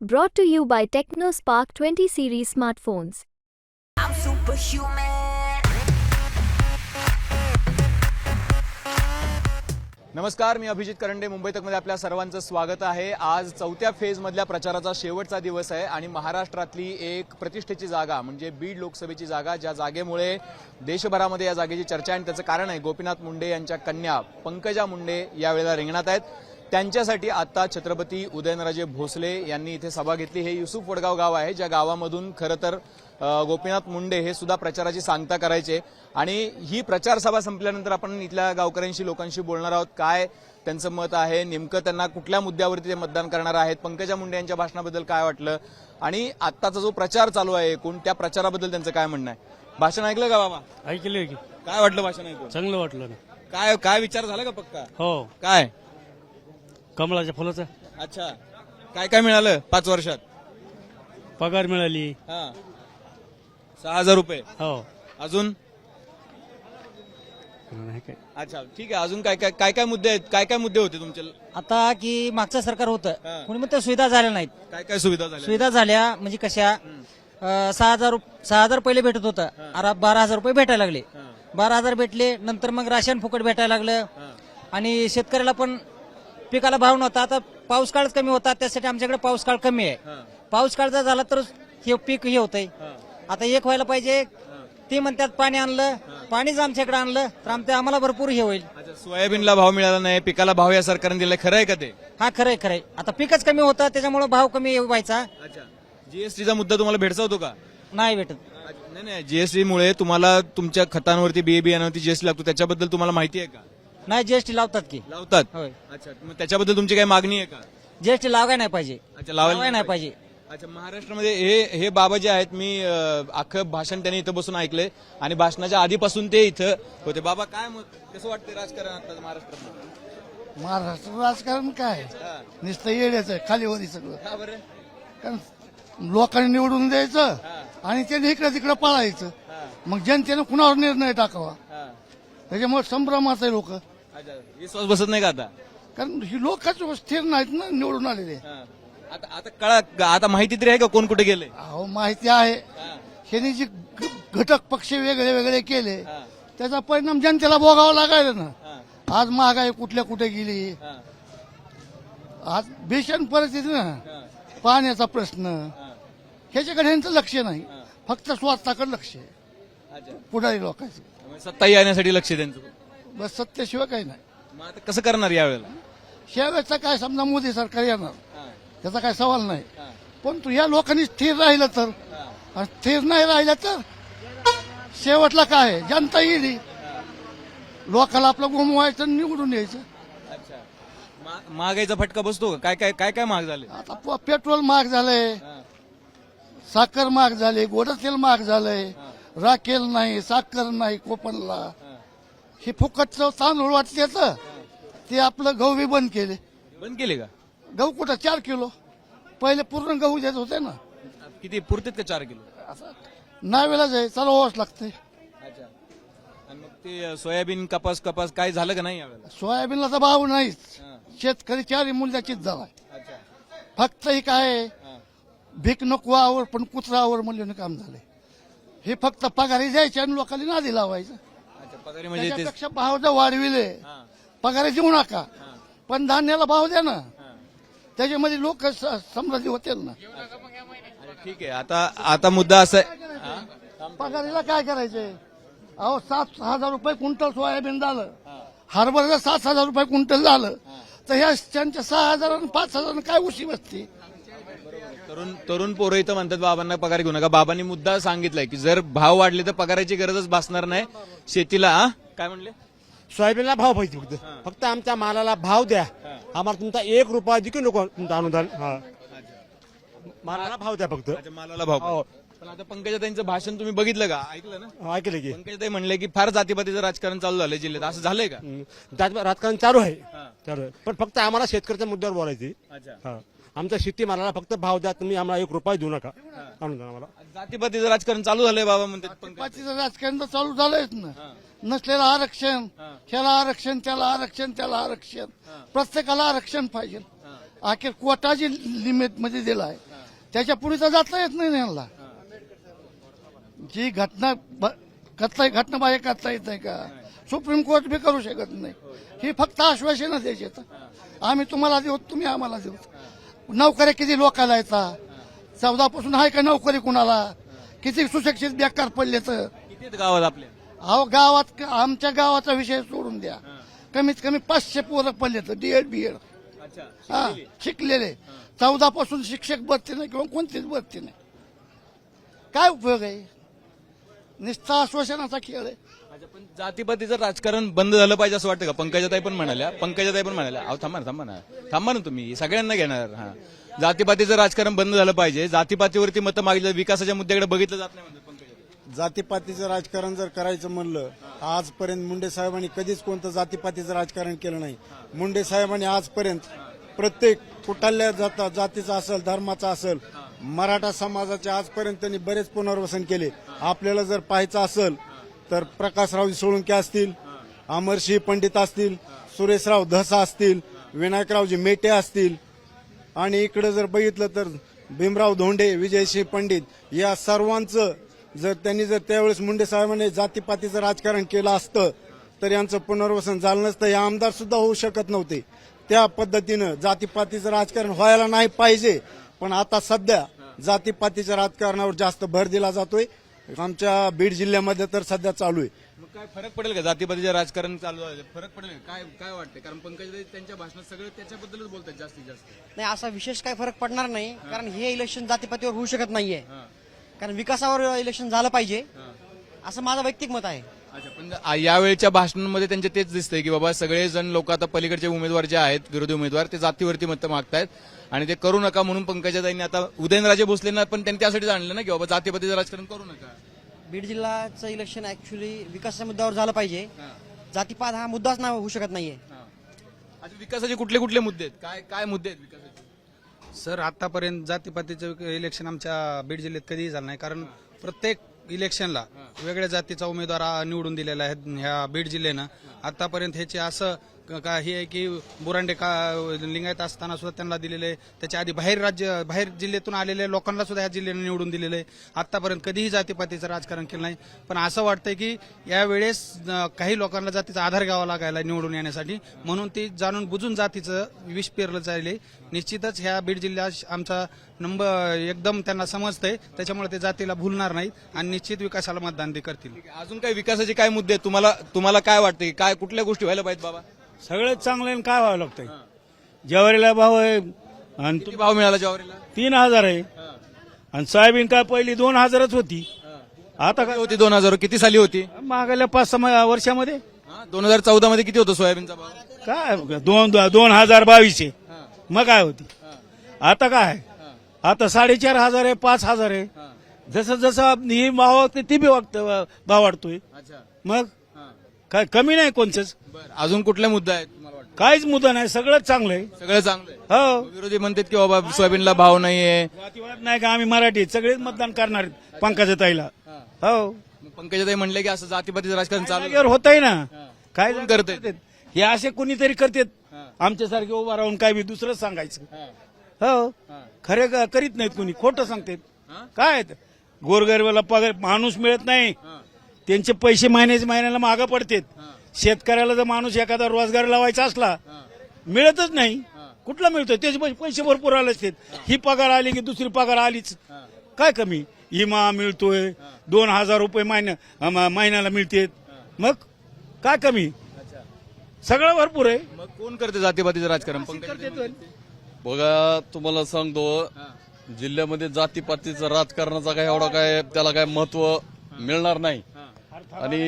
Brought to you by TechnoSpark 20 series smartphones. I'm superhuman. नमस्कार मी अभिजित करंडे मुंबई तकमध्ये आपल्या सर्वांचं स्वागत आहे आज चौथ्या फेजमधल्या प्रचाराचा शेवटचा दिवस आहे आणि महाराष्ट्रातली एक प्रतिष्ठेची जागा म्हणजे बीड लोकसभेची जागा ज्या जागेमुळे देशभरामध्ये या जागेची चर्चा आहे आणि त्याचं कारण आहे गोपीनाथ मुंडे यांच्या कन्या पंकजा मुंडे यावेळेला रिंगणात आहेत त्यांच्यासाठी आता छत्रपती उदयनराजे भोसले यांनी इथे सभा घेतली. हे युसुफ वडगाव गाव आहे ज्या गावामधून खरं तर गोपीनाथ मुंडे हे सुद्धा प्रचाराची सांगता करायचे. आणि ही प्रचार सभा संपल्यानंतर आपण इथल्या गावकऱ्यांशी लोकांशी बोलणार आहोत. काय त्यांचं मत आहे? नेमकं त्यांना कुठल्या मुद्द्यावरती ते मतदान करणार आहेत? पंकजा मुंडे यांच्या भाषणाबद्दल काय वाटलं? आणि आत्ताचा जो प्रचार चालू आहे एकूण त्या प्रचाराबद्दल त्यांचं काय म्हणणं आहे? भाषण ऐकलं का बाबा? ऐकले की. काय वाटलं भाषण ऐकून? चांगलं वाटलं ना. काय काय विचार झाला का पक्का? हो. काय? कमळाच्या फुलाचा. अच्छा. काय काय मिळालं पाच वर्षात? पगार मिळाली. हा. सहा हजार रुपये. हो. अजून? नाही काय. अच्छा ठीक आहे. अजून काय काय काय काय मुद्दे आहेत? काय काय मुद्दे होते तुमचे? आता की मागचं सरकार हा. होतं कोणी म्हणतं सुविधा झाल्या नाहीत. काय काय सुविधा झाल्या? सुविधा झाल्या म्हणजे कशा? अं, सहा हजार रुप- सहा हजार पहिले भेटत होतं. आता बारा हजार रुपये भेटायला लागले. बारा हजार भेटले नंतर मग राशन फुकट भेटायला लागलं. आणि शेतकऱ्याला पण पिकाला भाव नव्हता. आता पाऊस काळच कमी होता त्यासाठी आमच्याकडे पाऊस काळ कमी आहे. पाऊस काळ जर झाला तर हे पीक हे होतंय. आता एक व्हायला पाहिजे. ते म्हणतात पाणी आणलं पाणीच आमच्याकडे आणलं तर आमच्या आम्हाला भरपूर हे होईल. सोयाबीनला भाव मिळाला नाही पिकाला भाव या सरकारने दिलाय खरं आहे का ते? हा खरंय खरंय आता पिकच कमी होतं त्याच्यामुळे भाव कमी व्हायचा. जीएसटीचा मुद्दा तुम्हाला भेडसावतो का? नाही भेटत. नाही नाही जीएसटी मुळे तुम्हाला तुमच्या खतांवरती बी बियाणावरती जीएसटी लागतो त्याच्याबद्दल तुम्हाला माहिती आहे का? नाही जीएसटी लावतात की. लावतात? होय. अच्छा मग त्याच्याबद्दल तुमची काही मागणी आहे का? जीएसटी लावाय नाही पाहिजे. अच्छा लावायला लावाय नाही पाहिजे. अच्छा महाराष्ट्रामध्ये हे हे बाबा जे आहेत मी अं, अख्खं भाषण त्यांनी इथं बसून ऐकले आणि भाषणाच्या आधीपासून ते इथं होते. बाबा काय मत कसं वाटतं राजकारण आता महाराष्ट्रात महाराष्ट्र राजकारण काय. नुसतं येड्याचं आहे खालीवरी सगळं. का बरं? कारण लोकांनी निवडून द्यायचं आणि त्याने इकडे तिकडे पळायचं मग जनतेनं कुणावर निर्णय टाकावा? हा. त्याच्यामुळे संभ्रमात आहे लोक. अच्छा विश्वास बसत नाही का आता? कारण ही लोकच स्थिर नाहीत ना निवडून आलेले. हा. आता आता कळा आता माहिती तरी आहे का कोण कुठे गेले? अहो माहिती आहे. ह्यांनी जे घ- घटक पक्ष वेगळे वेगळे केले त्याचा परिणाम जनतेला भोगावा लागायला ना. आज महागाई कुठल्या कुठे गेली? आज भीषण परिस्थिती ना. पाण्याचा प्रश्न. ह्याच्याकडे यांचं लक्ष नाही. फक्त स्वार्थाकडे लक्ष आहे. अच्छा. पुढारी लोकांचं. त्यामुळे सत्ता येण्यासाठी लक्ष आहे त्यांचं. बस सत्याशिवाय काही नाही. मग आता कसं करणार यावेळेला? शेवटचा काय समजा मोदी सरकार येणार? त्याचा काय सवाल नाही. पण तू या लोकांनी स्थिर राहिलं तर आणि स्थिर नाही राहिलं तर शेवटला काय? आहे? जनता येईल. लोकांना आपलं गुमवायचं आणि निवडून यायचं. अच्छा. मा- महागाईचा फटका बसतो का? काय काय काय काय महाग झाले आता प- पेट्रोल महाग झालंय. साखर महाग झाले गोड तेल महाग झालंय. राखेल नाही साखर नाही कोपनला. हे फुकटचं तांदूळ वाटते ते आपलं गहू बी बंद केले. बंद केले का? गहू कुठं? चार किलो. पहिले पूर्ण गहू देत होते ना. किती? पुरतेत का चार किलो? नावेलाच आहे चालवावंच लागतंय. अच्छा. आणि मग ते सोयाबीन कपास कपास काय झालं का नाही यावेळेला? सोयाबीनला तर भाव नाहीच. शेतकरी चारही मूल्याचीच अच्छा. फक्त हे काय आहे, भीक नको आवर पण कुत्रा म्हणल्यानं काम झालंय. हे फक्त पगारी द्यायचे आणि लोकांनी नादी लावायचं. पगारी म्हणजे ते त्याच्यापेक्षा भाव जर वाढविले पगारी देऊ नका. पण धान्याला भाव द्या ना. त्याच्यामध्ये लोक समृद्धी होतील ना. ठीक आहे. आता आता मुद्दा असा आहे. पगारीला काय करायचंय? अहो सात हजार रुपये क्विंटल सोयाबीन झालं. हरभऱ्याला सात हजार रुपये क्विंटल झालं. तर ह्या त्यांच्या सहा हजार आणि पाच हजार काय उशी बसते तरुण तरुण पोरं इथं म्हणतात बाबांना पगार घेऊ नका. बाबांनी मुद्दा सांगितलाय की जर भाव वाढले तर पगाराची गरजच भासणार नाही. शेतीला हा? काय म्हणले? सोयाबीनला भाव पाहिजे फक्त. फक्त आमच्या मालाला भाव द्या. आम्हाला तुमचा एक रुपया देखील नको तुमचं अनुदान. हा. मालाला भाव द्या फक्त. मालाला भाव हो. पण आता पंकजा त्यांचं भाषण तुम्ही बघितलं का? ऐकलं ना? हो, ऐकलं की. पंकजा म्हणले की फार जातीपातीचं राजकारण चालू झालंय जिल्ह्यात. असं झालंय का. त्यात राजकारण चालू आहे. चालू आहे. पण फक्त आम्हाला शेतकऱ्याच्या मुद्द्यावर बोलायची अच्छा. हा. आमच्या शेती मालाला फक्त भाव द्या तुम्ही आम्हाला एक रुपया देऊ नका. अनुदान आम्हाला. जातीपातीचं राजकारण चालू झालंय बाबा म्हणतात. पंकज पाचीचं राजकारण तर चालू झालंयच ना. नसलेलं आरक्षण ह्याला आरक्षण त्याला आरक्षण त्याला आरक्षण. प्रत्येकाला आरक्षण पाहिजे. अखेर कोटाची लिमिटमध्ये दिलाय त्याच्या पुढे तर जाता येत नाही ना यांना जी घटना ब- करता घटना बाहेर करता येत नाही का? सुप्रीम कोर्ट बी करू शकत नाही. ही फक्त आश्वासन द्यायची आम्ही तुम्हाला देऊ तुम्ही आम्हाला देऊ. नोकऱ्या किती लोकांना येतात चौदा पासून आहे का नोकरी कुणाला? किती सुशिक्षित बेकार पडले तर किती गावात आपल्या अहो गावात आमच्या गावाचा विषय सोडून द्या. कमीत कमी पाचशे पोरं पडले तर डीएड बीएड अच्छा हा शिकलेले? चौदा पासून शिक्षक भरती नाही किंवा कोणतीच भरती नाही. काय उपयोग आहे? निस्ता आश्वासनाचा खेळ आहे. पण जातीपातीचं राजकारण बंद झालं पाहिजे असं वाटतं का? पंकजाताई पण म्हणाल्या. पंकजाताई पण म्हणाल्या. अहो थांबा ना थांबा ना. थांबा ना तुम्ही. सगळ्यांना घेणार. हा. जातीपातीचं राजकारण बंद झालं पाहिजे. जातीपातीवरती मतं मागितलं विकासाच्या मुद्द्याकडे बघितलं जात नाही म्हणतात पंकजाताई जातीपातीचं राजकारण जर करायचं म्हणलं आजपर्यंत मुंडे साहेबांनी कधीच कोणतं जातीपातीचं राजकारण केलं नाही. मुंडे साहेबांनी आजपर्यंत प्रत्येक कुठल्या जाता जातीचं असेल धर्माचं असेल मराठा समाजाचे आजपर्यंत त्यांनी बरेच पुनर्वसन केले. आपल्याला जर पाहायचं असेल तर प्रकाशराव सोळुंके असतील अमरसिंह पंडित असतील सुरेशराव धसा असतील विनायकरावजी मेटे असतील. आणि इकडे जर बघितलं तर भीमराव धोंडे विजयसिंह पंडित या सर्वांचं जर त्यांनी जर त्यावेळेस मुंडे साहेबांनी जातीपातीचं राजकारण केलं असतं तर यांचं पुनर्वसन झालं नसतं हे आमदार सुद्धा होऊ शकत नव्हते. त्या पद्धतीनं जातीपातीचं राजकारण व्हायला नाही पाहिजे. पण आता सध्या जातीपातीच्या राजकारणावर जास्त भर दिला जातोय. आमच्या बीड जिल्ह्यामध्ये तर सध्या चालू आहे. मग काय फरक पडेल का? जातीपातीचं राजकारण चालू आहे फरक पडेल का? काय काय वाटतं कारण पंकजाताई त्यांच्या भाषणात सगळं त्याच्याबद्दलच बोलतात जास्तीत जास्त. नाही असा विशेष काही फरक पडणार नाही कारण हे इलेक्शन जातीपातीवर होऊ शकत नाहीये. कारण विकासावर इलेक्शन झालं पाहिजे. असं माझं वैयक्तिक मत आहे. अच्छा पण आ- यावेळच्या भाषणांमध्ये त्यांचे तेच दिसतंय की बाबा सगळेजण लोक आता पलीकडचे उमेदवार जे आहेत विरोधी उमेदवार ते जातीवरती मतं मागतायत आणि ते करू नका म्हणून पंकजाताईंनी आता उदयनराजे भोसलेंना पण त्यांनी त्यासाठीच आणलं ना की बाबा जातीपातीचं राजकारण करू नका. बीड जिल्ह्याचं इलेक्शन ऍक्च्युली विकासाच्या मुद्द्यावर झालं पाहिजे. जातीपात हा मुद्दाच ना होऊ शकत नाहीये. आता विकासाचे कुठले कुठले मुद्दे आहेत? काय काय मुद्दे आहेत विकासाचे? सर आतापर्यंत जातीपातीचं इलेक्शन आमच्या बीड जिल्ह्यात कधीही झालं नाही. कारण प्रत्येक इलेक्शनला वेगळ्या जातीचा उमेदवार आ- निवडून दिलेला आहे ह्या बीड जिल्ह्यानं. आतापर्यंत ह्याचे असं का हे आहे की बुरांडे का लिंगायत असताना सुद्धा त्यांना दिलेले त्याच्या आधी बाहेर राज्य बाहेर जिल्ह्यातून आलेल्या लोकांना सुद्धा ह्या जिल्ह्याने निवडून दिलेलं. आहे आतापर्यंत कधीही जातीपातीचं राजकारण केलं नाही. पण असं वाटतंय की यावेळेस काही लोकांना जातीचा आधार घ्यावा लागायला निवडून येण्यासाठी. म्हणून ती जाणून बुजून जातीचं विष पेरलं जाईल. निश्चितच ह्या बीड जिल्ह्यात आमचा नंबर एकदम त्यांना समजतंय. त्याच्यामुळे ते जातीला भूलणार नाहीत आणि निश्चित विकासाला मतदान ते करतील. अजून काही विकासाचे काय मुद्दे तुम्हाला तुम्हाला काय वाटतं काय कुठल्या गोष्टी व्हायला पाहिजेत बाबा? सगळ्यात चांगलं आहे, काय व्हावं लागतंय? ज्वारीला भाव आहे आणि किती भाव मिळाला ज्वारीला? तीन हजार आहे. आणि सोयाबीन काय पहिली दोन हजारच होती. आता काय? होती दोन हजार? किती साली होती? मागायला पाच सहा वर्षामध्ये. दोन हजार चौदा मध्ये किती होतं सोयाबीनचा भाव? काय? दोन दोन हजार बावीसशे मग काय होती? आता काय? आहे? आता साडेचार हजार आहे पाच हजार आहे. जसं जसं ही भाव वागते ती बी वागतं भाव वाढतोय. अच्छा. मग? काय कमी नाही कोणचंच बरं अजून कुठले मुद्दे आहेत तुम्हाला वाटतं? काहीच मुद्दा नाही सगळंच चांगलं आहे. सगळं चांगलं आहे. हो. विरोधी म्हणतात की बाबा सोयाबीनला भाव नाहीये. जातीवाद नाही का? आम्ही मराठी सगळेच मतदान करणार आहेत पंकजा ताईला. हो. मग पंकजाताई म्हणले की असं जातीपातीचं राजकारण चालू आहे. जागेवर होत आहे ना काय कोण करतंय? करतात? हे असे कोणीतरी करतात. आमच्यासारखे उभा राहून काय बी दुसरंच सांगायचं. हो. खरे क- करीत नाहीत कोणी. खोटं सांगतात. काय? गोरगरिबाला पगार माणूस मिळत नाही. त्यांचे पैसे महिन्याच्या महिन्याला मागं पडतात. शेतकऱ्याला जर माणूस एखादा रोजगार लावायचा असला मिळतच नाही. कुठला मिळतोय? त्याचे पैसे- पैसे भरपूर आले असतात ही. पगार आली की दुसरी पगार आलीच. काय कमी? विमा मिळतोय. दोन हजार रुपये महिन्या महिन्याला मिळतात. मग काय कमी? सगळं भरपूर आहे. मग कोण करते जातीपातीचं राजकारण? बघा तुम्हाला सांगतो जिल्ह्यामध्ये जातीपातीचं राजकारणाचा काय एवढा काय त्याला काय महत्त्व मिळणार नाही. आणि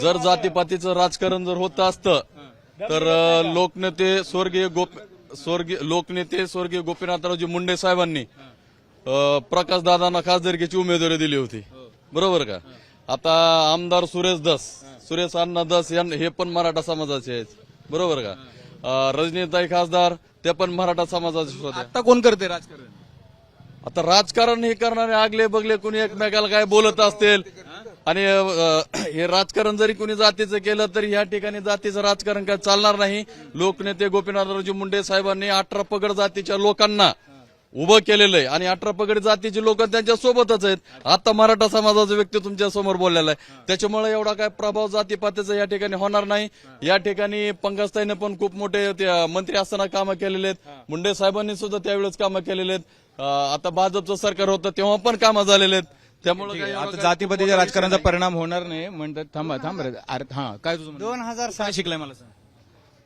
जर जातीपातीचं राजकारण जर होत असतं तर लोकनेते स्वर्गीय गोप स्वर्गीय लोकनेते स्वर्गीय गोपीनाथरावजी मुंडे साहेबांनी प्रकाश दादांना खासदारकीची उमेदवारी दिली होती. बरोबर का? आता आमदार सुरेश दस सुरेश अण्णा दस हे पण मराठा समाजाचे आहेत. बरोबर का? रजनीताई खासदार ते पण मराठा समाजाचे होते. आता कोण करते राजकारण? आता राजकारण हे करणारे आगले बगले कोणी एकमेकाला काय बोलत असतील? आणि हे राजकारण जरी कोणी जातीचं केलं तरी ह्या ठिकाणी जातीचं राजकारण काय चालणार नाही. लोकनेते गोपीनाथरावजी मुंडे साहेबांनी अठरा पगड जातीच्या लोकांना उभं केलेलं आहे. आणि अठरा पगड जातीची लोक त्यांच्या सोबतच आहेत. आता मराठा समाजाचा व्यक्ती तुमच्यासमोर बोललेला आहे. त्याच्यामुळे एवढा काय प्रभाव जातीपातीचा या ठिकाणी होणार नाही. या ठिकाणी पंकजताईने पण खूप मोठे मंत्री असताना कामं केलेले आहेत. मुंडे साहेबांनी सुद्धा त्यावेळेस कामं केलेले आहेत. आता भाजपचं सरकार होतं तेव्हा पण कामं झालेले आहेत. त्यामुळे आता जातीपातीच्या राजकारणाचा परिणाम होणार नाही म्हणतात थांबा थांब रे. अरे हा काय तुझं म्हणणं? दोन हजार काय शिकलाय मला सांग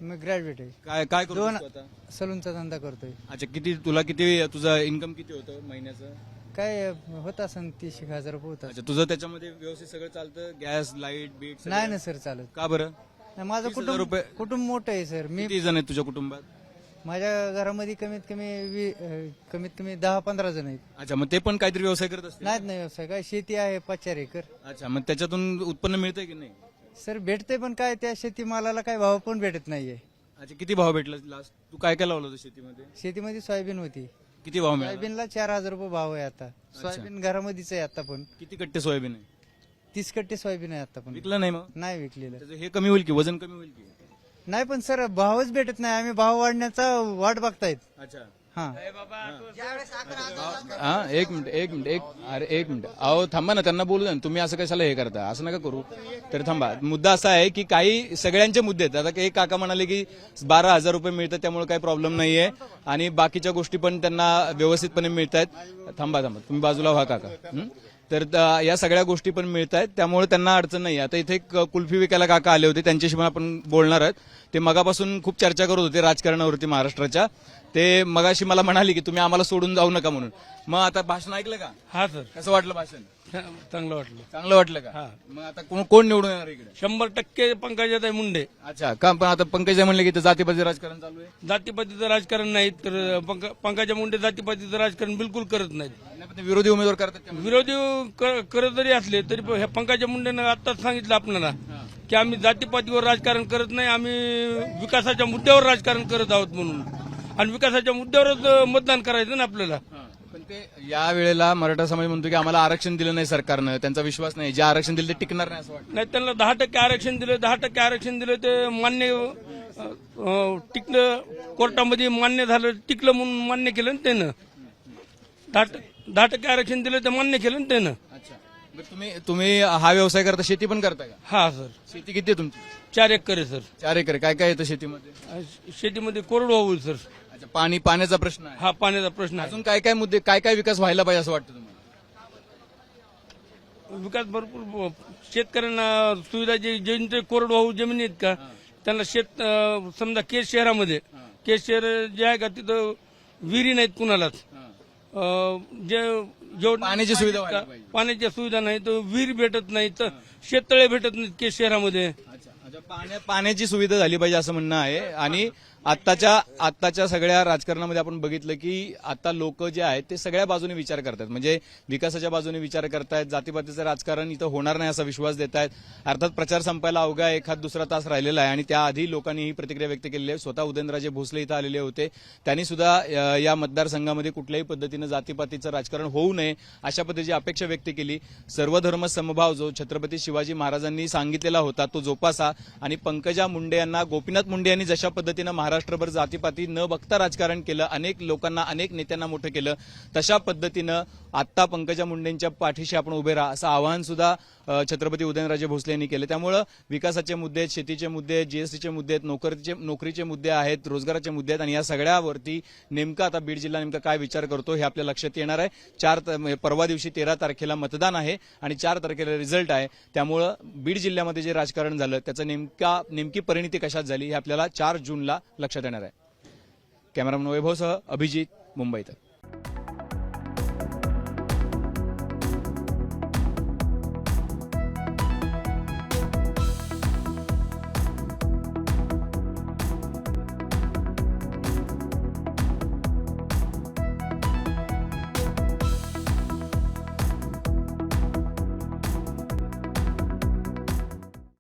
मी ग्रॅज्युएट आहे काय काय करू दोन तू आता? सलूनचा धंदा करतोय अच्छा किती तुला किती तुझं इन्कम किती होतं महिन्याचं काय होत असं तीस एक हजार रुपये होत अच्छा तुझं त्याच्यामध्ये व्यवस्थित सगळं चालतं गॅस लाइट बीट सगळं? नाही ना सर चालत का बरं नाही, माझं तीस हजार कुटुंब रुपये. कुटुंब मोठं आहे सर मी किती जण आहेत तुझ्या कुटुंबात माझ्या घरामध्ये कमीत कमी वी- अं, कमीत कमी दहा पंधरा जण आहेत. अच्छा मग ते पण काहीतरी व्यवसाय करत असतील? नाहीत नाही व्यवसाय. काय शेती आहे पाच चार एकर. अच्छा मग त्याच्यातून उत्पन्न मिळतंय की नाही? सर भेटते पण काय त्या शेतीमालाला काय भाव पण भेटत नाहीये. अच्छा किती भाव भेटला लास्ट तू काय काय लावलं होतं शेतीमध्ये? शेतीमध्ये सोयाबीन होती. किती भाव मिळाला? सोयाबीनला चार हजार रुपये भाव आहे आता. सोयाबीन घरामध्येच आहे आता पण. किती कट्टे सोयाबीन आहे? तीस कट्टे सोयाबीन आहे आता पण. विकलं नाही मग? नाही विकलेलं. त्याचं हे कमी होईल की वजन कमी होईल की? नाही पण सर भावच भेटत नाही. आम्ही भाव वाढण्याचा वाट बघतायत. अच्छा. हा. हा एक मिनिट एक मिनिट एक अरे एक मिनिट. अहो थांबा ना त्यांना बोलू द्या ना. तुम्ही असं कशाला हे करता? असं नका करू. तर थांबा. मुद्दा असा आहे की काही सगळ्यांचे मुद्दे आहेत. आता एक काका म्हणाले की बारा हजार रुपये मिळतात त्यामुळे काही प्रॉब्लेम नाहीये. आणि बाकीच्या गोष्टी पण त्यांना व्यवस्थितपणे मिळत आहेत थांबा थांबा. तुम्ही बाजूला व्हा काका. हं? तर या सगळ्या गोष्टी पण मिळत आहेत त्यामुळे त्यांना अडचण नाही आता इथे एक कुल्फी विकायला काका आले होते. त्यांच्याशी पण आपण बोलणार आहेत. ते मगापासून खूप चर्चा करत होते राजकारणावरती महाराष्ट्राच्या. ते मगाशी मला म्हणाले की तुम्ही आम्हाला सोडून जाऊ नका म्हणून. मग आता भाषण ऐकलं का? हा सर. कसं वाटलं भाषण? चांगलं वाटलं. चांगलं वाटलं का? मग आता कोण कोण निवडून येणार इकडे? शंभर टक्के पंकजाताई मुंडे. अच्छा का पण आता पंकजा म्हणले की इथं जातीपाती राजकारण चालू आहे? जातीपातीचं राजकारण नाही तर पंक- पंकजा मुंडे जातीपातीचं राजकारण बिलकुल करत नाहीत. नाही, पण ते विरोधी उमेदवार करतात त्यामुळे. विरोधी क- करत जरी असले तरी पण ह्या पंकजा मुंडेनं आताच सांगितलं आपल्याला की आम्ही जातीपातीवर राजकारण करत नाही आम्ही विकासाच्या मुद्द्यावर राजकारण करत आहोत म्हणून. आणि विकासाच्या मुद्द्यावरच अं, मतदान करायचं ना आपल्याला. ते या वेळेला मराठा समाज म्हणतो की आम्हाला आरक्षण दिलं नाही सरकारनं त्यांचा विश्वास नाही. जे आरक्षण दिलं ते टिकणार नाही असं वाटतं. नाही त्यांना दहा टक्के आरक्षण दिलं दहा टक्के आरक्षण दिलं ते मान्य अं, टिकलं कोर्टामध्ये मान्य झालं टिकलं म्हणून मान्य केलं ना त्यानं. दहा टक्के दहा टक्के आरक्षण दिलं ते मान्य केलं ना त्यानं. अच्छा. तुम्ही तुम्ही हा व्यवसाय करता शेती पण करता का? हा सर. शेती किती आहे तुमची? चार एकर आहे सर. चार एकर. आहे. काय काय येतं शेतीमध्ये? शेतीमध्ये कोरडवाहू आहे, सर. अच्छा पाणी पाण्याचा प्रश्न आहे. हा पाण्याचा प्रश्न आहे. अजून काय काय मुद्दे काय काय विकास व्हायला पाहिजे असं वाटतं तुम्हाला? विकास भरपूर ब- शेतकऱ्यांना सुविधा जे ज्यांचे कोरडवाहू जमिनी आहेत का त्यांना शेत अं, समजा केस शहरामध्ये केस शहर जे आहे का तिथं विहिरी नाहीत कुणालाच. अं, जे जेवढं पाण्याची सुविधा व्हायला का- पाहिजे. पाण्याची सुविधा नाही तर विहीर भेटत नाही तर शेततळे भेटत नाहीत केस शहरामध्ये. अच्छा. अच्छा पाण्या पाण्याची सुविधा झाली पाहिजे असं म्हणणं आहे. आणि आत्ताच्या आत्ताच्या सगळ्या राजकारणामध्ये आपण बघितलं की आता लोक जे आहेत ते सगळ्या बाजूने विचार करतात. म्हणजे विकासाच्या बाजूने विचार करतायत जातीपातीचं राजकारण इथं होणार नाही असा विश्वास देत आहेत अर्थात प्रचार संपायला अवघा एखाद दुसरा तास राहिलेला आहे आणि त्याआधी लोकांनी ही प्रतिक्रिया व्यक्त केलेली आहे. स्वतः उदयनराजे भोसले इथं आलेले होते. त्यांनी सुद्धा या मतदारसंघामध्ये कुठल्याही पद्धतीनं जातीपातीचं राजकारण होऊ नये अशा पद्धतीची अपेक्षा व्यक्त केली. सर्वधर्म समभाव जो छत्रपती शिवाजी महाराजांनी सांगितलेला होता तो जोपासा. आणि पंकजा मुंडे यांना गोपीनाथ मुंडे यांनी जशा पद्धतीनं महाराष्ट्रभर जातीपाती न बघता राजकारण केलं अनेक लोकांना अनेक नेत्यांना मोठं केलं तशा पद्धतीनं आत्ता पंकजा मुंडेंच्या पाठीशी आपण उभे राहा असं आवाहन सुद्धा छत्रपती उदयनराजे भोसले यांनी केलं. त्यामुळं विकासाचे मुद्दे आहेत शेतीचे मुद्दे आहेत जीएसटीचे मुद्दे आहेत नोकरीचे नोकरीचे मुद्दे आहेत रोजगाराचे मुद्दे आहेत आणि या सगळ्यावरती नेमका आता बीड जिल्हा नेमका काय विचार करतो हे आपल्या लक्षात येणार आहे. चार त- म्हणजे परवा दिवशी तेरा तारखेला मतदान आहे आणि चार तारखेला रिझल्ट आहे. त्यामुळं बीड जिल्ह्यामध्ये जे राजकारण झालं त्याचं नेमका नेमकी परिणिती कशात झाली हे आपल्याला चार जूनला लक्षात येणार आहे. कॅमेरामन वैभवसह अभिजित मुंबईत